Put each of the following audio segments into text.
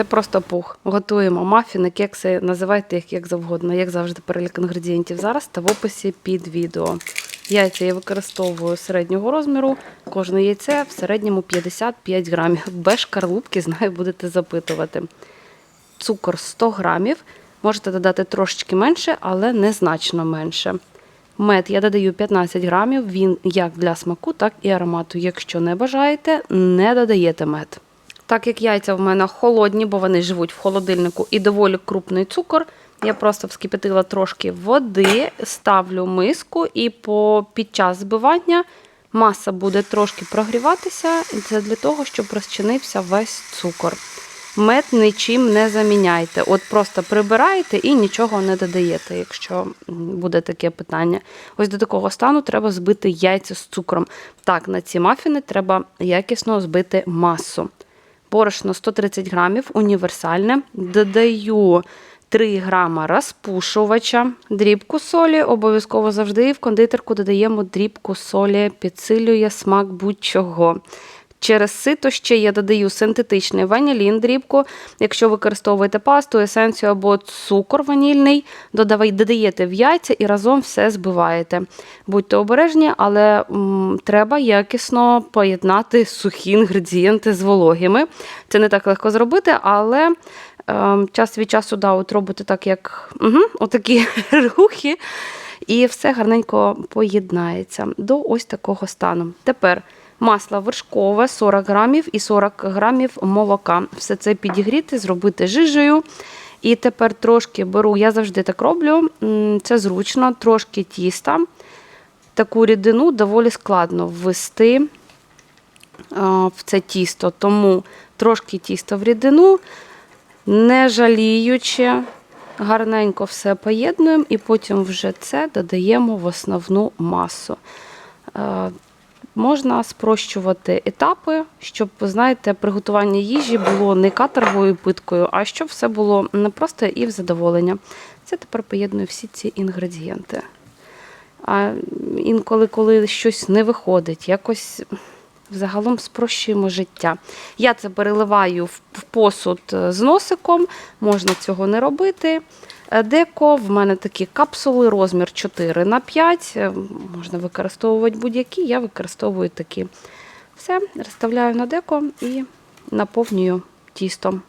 Це просто пух. Готуємо мафіни, кекси, називайте їх як завгодно, як завжди, перелік інгредієнтів зараз та в описі під відео. Яйця я використовую середнього розміру. Кожне яйце в середньому 55 грамів. Без шкарлупки, знаю, будете запитувати. Цукор 100 грамів. Можете додати трошечки менше, але незначно менше. Мед я додаю 15 грамів. Він як для смаку, так і аромату. Якщо не бажаєте, не додаєте мед. Так як яйця в мене холодні, бо вони живуть в холодильнику і доволі крупний цукор, я просто вскипятила трошки води, ставлю миску і по, під час збивання маса буде трошки прогріватися. Це для того, щоб розчинився весь цукор. Мед нічим не заміняйте. От просто прибираєте і нічого не додаєте, якщо буде таке питання. Ось до такого стану треба збити яйця з цукром. Так, на ці мафіни треба якісно збити масу. Борошно 130 грамів, універсальне. Додаю 3 грама розпушувача, дрібку солі. Обов'язково завжди в кондитерку додаємо дрібку солі, підсилює смак будь-чого. Через сито ще я додаю синтетичний ванілін дрібку. Якщо використовуєте пасту, есенцію або цукор ванільний, додаєте в яйця і разом все збиваєте. Будьте обережні, але м, треба якісно поєднати сухі інгредієнти з вологими. Це не так легко зробити, але е, час від часу да, от робите так, як угу, отакі рухи, і все гарненько поєднається до ось такого стану. Тепер. Масло вершкове 40 грамів і 40 грамів молока. Все це підігріти, зробити жижею. І тепер трошки беру, я завжди так роблю, це зручно, трошки тіста. Таку рідину доволі складно ввести в це тісто, тому трошки тіста в рідину, не жаліючи, гарненько все поєднуємо і потім вже це додаємо в основну масу. Можна спрощувати етапи, щоб, знаєте, приготування їжі було не каторгою питкою, а щоб все було непросто і в задоволення. Це тепер поєдную всі ці інгредієнти. А інколи, коли щось не виходить, якось загалом спрощуємо життя. Я це переливаю в в посуд е, з носиком, можна цього не робити. Е, Деко, в мене такі капсули, розмір 4 на 5. Е, Можна використовувати будь-які, я використовую такі. Все, розставляю на деко і наповнюю тістом.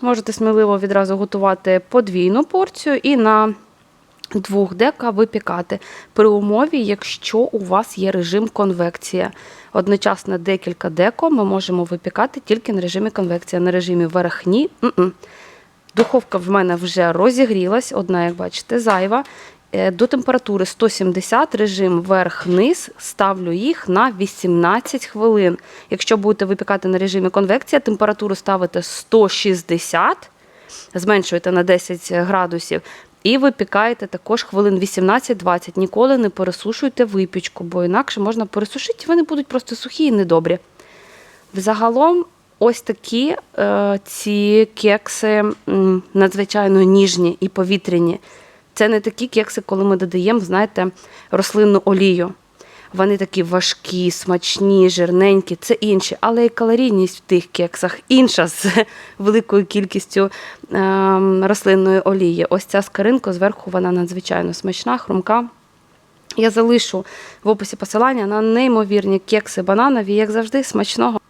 Можете сміливо відразу готувати подвійну порцію і на двох дека випікати при умові, якщо у вас є режим конвекція. Одночасно декілька деко ми можемо випікати тільки на режимі конвекція, на режимі верхні. м-м. Духовка в мене вже розігрілась, одна, як бачите, зайва. Е, До температури 170 режим верх-низ ставлю їх на 18 хвилин. Якщо будете випікати на режимі конвекція, температуру ставите 160, зменшуєте на 10 градусів. І випікаєте також хвилин 18-20. Ніколи не пересушуйте випічку, бо інакше можна пересушити, і вони будуть просто сухі і недобрі. Взагалом, ось такі е, ці кекси надзвичайно ніжні і повітряні. Це не такі кекси, коли ми додаємо, знаєте, рослинну олію. Вони такі важкі, смачні, жирненькі, це інші, але і калорійність в тих кексах інша з великою кількістю ем, рослинної олії. Ось ця скаринка зверху вона надзвичайно смачна, хрумка. Я залишу в описі посилання на неймовірні кекси бананові, як завжди, смачного.